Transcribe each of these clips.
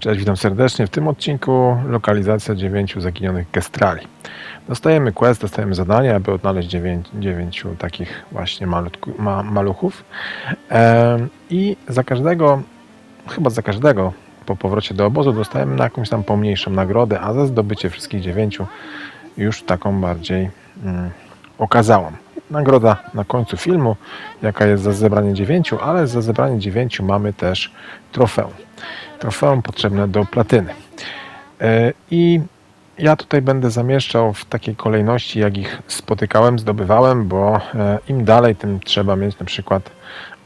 Cześć, witam serdecznie. W tym odcinku lokalizacja dziewięciu zaginionych gestrali. Dostajemy quest, dostajemy zadanie, aby odnaleźć dziewię- dziewięciu takich właśnie malutku, ma, maluchów. I za każdego, chyba za każdego, po powrocie do obozu dostajemy na jakąś tam pomniejszą nagrodę, a za zdobycie wszystkich dziewięciu już taką bardziej mm. Nagroda na końcu filmu, jaka jest za zebranie dziewięciu, ale za zebranie dziewięciu mamy też trofeum trofeum potrzebne do platyny. E, I ja tutaj będę zamieszczał w takiej kolejności, jak ich spotykałem, zdobywałem, bo e, im dalej, tym trzeba mieć na przykład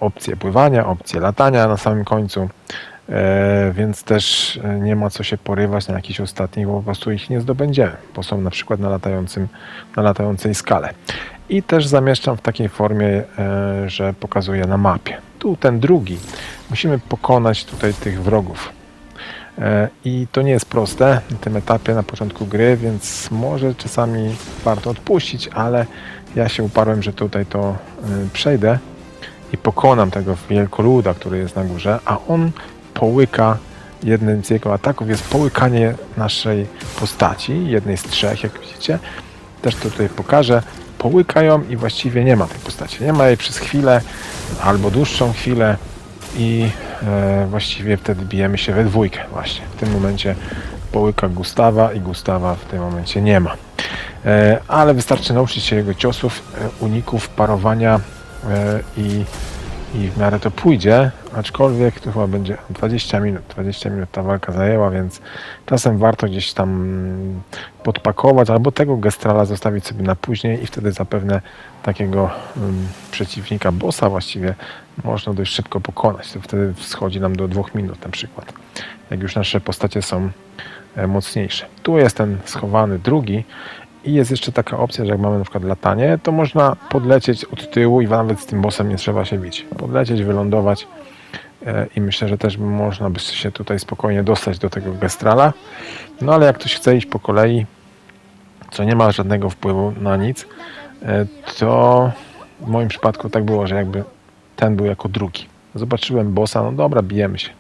opcję pływania, opcję latania na samym końcu, E, więc też nie ma co się porywać na jakichś ostatnich, bo po prostu ich nie zdobędziemy, bo są na przykład na, latającym, na latającej skale. I też zamieszczam w takiej formie, e, że pokazuję na mapie. Tu ten drugi. Musimy pokonać tutaj tych wrogów. E, I to nie jest proste na tym etapie, na początku gry, więc może czasami warto odpuścić, ale ja się uparłem, że tutaj to e, przejdę i pokonam tego wielkoluda, który jest na górze, a on połyka, jednym z jego ataków jest połykanie naszej postaci, jednej z trzech, jak widzicie. Też to tutaj pokażę. Połyka ją i właściwie nie ma tej postaci. Nie ma jej przez chwilę albo dłuższą chwilę i e, właściwie wtedy bijemy się we dwójkę właśnie. W tym momencie połyka Gustawa i Gustawa w tym momencie nie ma. E, ale wystarczy nauczyć się jego ciosów, e, uników, parowania e, i, i w miarę to pójdzie, aczkolwiek to chyba będzie 20 minut. 20 minut ta walka zajęła, więc czasem warto gdzieś tam podpakować albo tego gestrala zostawić sobie na później i wtedy zapewne takiego mm, przeciwnika, bossa właściwie, można dość szybko pokonać. To wtedy schodzi nam do dwóch minut na przykład, jak już nasze postacie są e, mocniejsze. Tu jest ten schowany drugi i jest jeszcze taka opcja, że jak mamy na przykład latanie, to można podlecieć od tyłu i nawet z tym bossem nie trzeba się bić. Podlecieć, wylądować e, i myślę, że też można by się tutaj spokojnie dostać do tego gestrala. No ale jak ktoś chce iść po kolei, co nie ma żadnego wpływu na nic, e, to w moim przypadku tak było, że jakby ten był jako drugi. Zobaczyłem bossa, no dobra, bijemy się.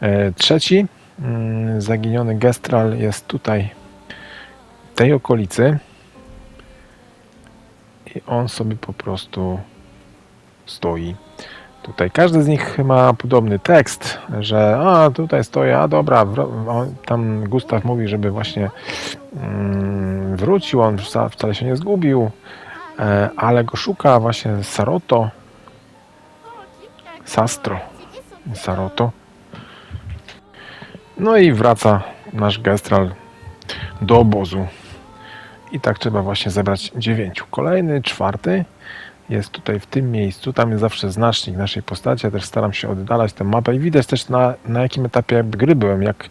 E, Trzeci, mm, zaginiony gestral jest tutaj tej okolicy i on sobie po prostu stoi tutaj. Każdy z nich ma podobny tekst, że a tutaj stoję, a dobra, tam Gustaw mówi, żeby właśnie mm, wrócił, on wca- wcale się nie zgubił, e, ale go szuka właśnie Saroto, Sastro, Saroto. No i wraca nasz gestral do obozu. I tak trzeba właśnie zebrać dziewięciu. Kolejny, czwarty jest tutaj w tym miejscu. Tam jest zawsze znacznik naszej postaci. Ja też staram się oddalać tę mapę i widać też na, na jakim etapie gry byłem, jak,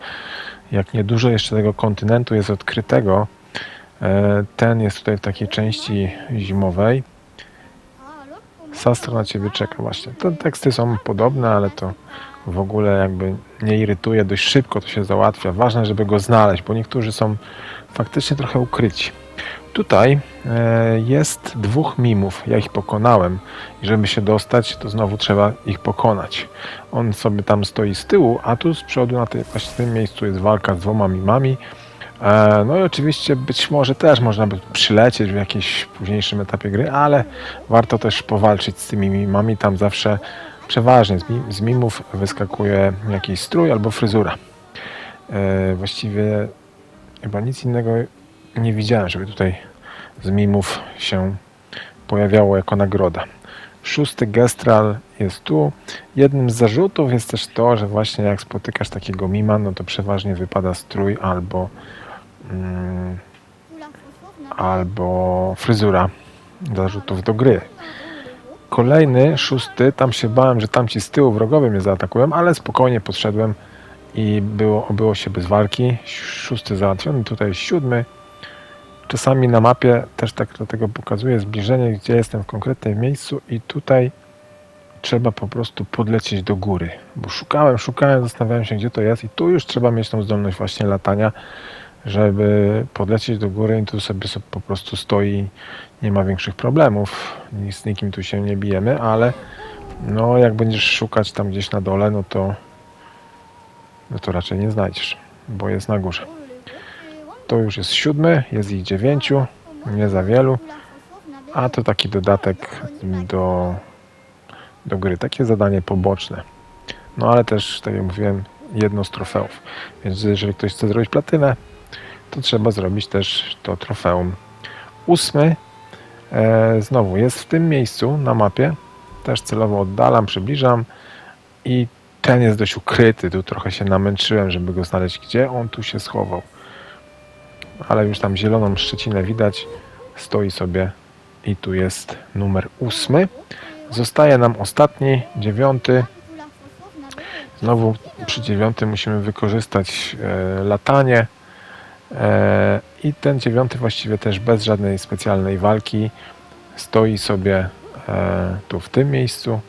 jak niedużo jeszcze tego kontynentu jest odkrytego. E, Ten jest tutaj w takiej części zimowej. Sastro na ciebie czeka właśnie. Te teksty są podobne, ale to w ogóle jakby nie irytuje. Dość szybko to się załatwia. Ważne, żeby go znaleźć, bo niektórzy są faktycznie trochę ukryci. Tutaj e, jest dwóch mimów. Ja ich pokonałem. I żeby się dostać, to znowu trzeba ich pokonać. On sobie tam stoi z tyłu, a tu z przodu na tej, właśnie w tym miejscu jest walka z dwoma mimami. E, No i oczywiście być może też można by przylecieć w jakimś późniejszym etapie gry, ale warto też powalczyć z tymi mimami. Tam zawsze przeważnie z, mi- z mimów wyskakuje jakiś strój albo fryzura. E, Właściwie chyba nic innego nie widziałem, żeby tutaj z mimów się pojawiało jako nagroda. Szósty gestral jest tu. Jednym z zarzutów jest też to, że właśnie jak spotykasz takiego mima, no to przeważnie wypada strój albo mm, albo fryzura zarzutów do gry. Kolejny, szósty, tam się bałem, że tamci z tyłu wrogowie mnie zaatakują, ale spokojnie podszedłem i było, obyło się bez walki. Szósty załatwiony, tutaj siódmy. Czasami na mapie też tak dlatego pokazuję zbliżenie, gdzie jestem w konkretnym miejscu i tutaj trzeba po prostu podlecieć do góry, bo szukałem, szukałem, zastanawiałem się, gdzie to jest i tu już trzeba mieć tą zdolność właśnie latania, żeby podlecieć do góry i tu sobie, sobie po prostu stoi, nie ma większych problemów, z nikim tu się nie bijemy, ale no jak będziesz szukać tam gdzieś na dole, no to no to raczej nie znajdziesz, bo jest na górze. To już jest siódmy, jest ich dziewięciu, nie za wielu, a to taki dodatek do, do gry, takie zadanie poboczne. No ale też, tak jak mówiłem, jedno z trofeów. Więc jeżeli ktoś chce zrobić platynę, to trzeba zrobić też to trofeum. Ósmy e, znowu jest w tym miejscu na mapie. Też celowo oddalam, przybliżam i ten jest dość ukryty. Tu trochę się namęczyłem, żeby go znaleźć, gdzie on tu się schował. Ale już tam zieloną szczecinę widać. Stoi sobie i tu jest numer ósmy. Zostaje nam ostatni, dziewiąty. Znowu przy dziewiątym musimy wykorzystać e, latanie. E, I ten dziewiąty właściwie też bez żadnej specjalnej walki stoi sobie e, tu w tym miejscu.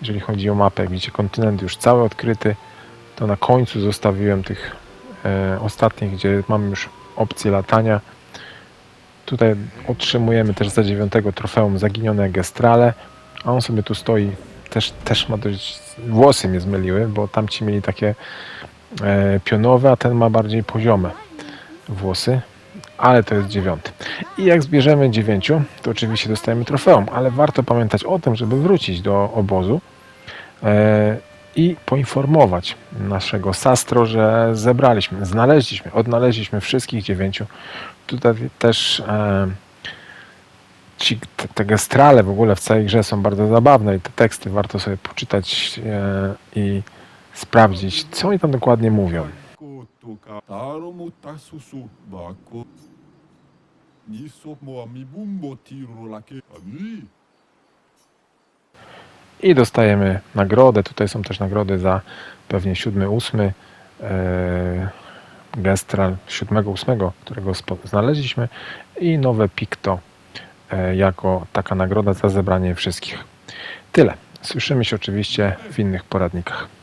Jeżeli chodzi o mapę, widzicie kontynent już cały odkryty, to na końcu zostawiłem tych e, ostatnich, gdzie mamy już opcję latania. Tutaj otrzymujemy też za dziewiątego trofeum zaginione gestrale, a on sobie tu stoi. Też, też ma dość. Włosy mnie zmyliły, bo tamci mieli takie pionowe, a ten ma bardziej poziome włosy, ale to jest dziewiąty. I jak zbierzemy dziewięciu, to oczywiście dostajemy trofeum, ale warto pamiętać o tym, żeby wrócić do obozu e, i poinformować naszego sastro, że zebraliśmy, znaleźliśmy, odnaleźliśmy wszystkich dziewięciu. Tutaj też e, ci, te, te gestrale w ogóle w całej grze są bardzo zabawne i te teksty warto sobie poczytać e, i sprawdzić, co oni tam dokładnie mówią toka taromo tasoso bako ni somo ami bumbo tiro lake ami i dostajemy nagrodę. Tutaj są też nagrody za pewnie 7, 8 e, gestral 7, 8, którego znaleźliśmy i nowe Picto e, jako taka nagroda za zebranie wszystkich. Tyle. Słyszymy się oczywiście w innych poradnikach.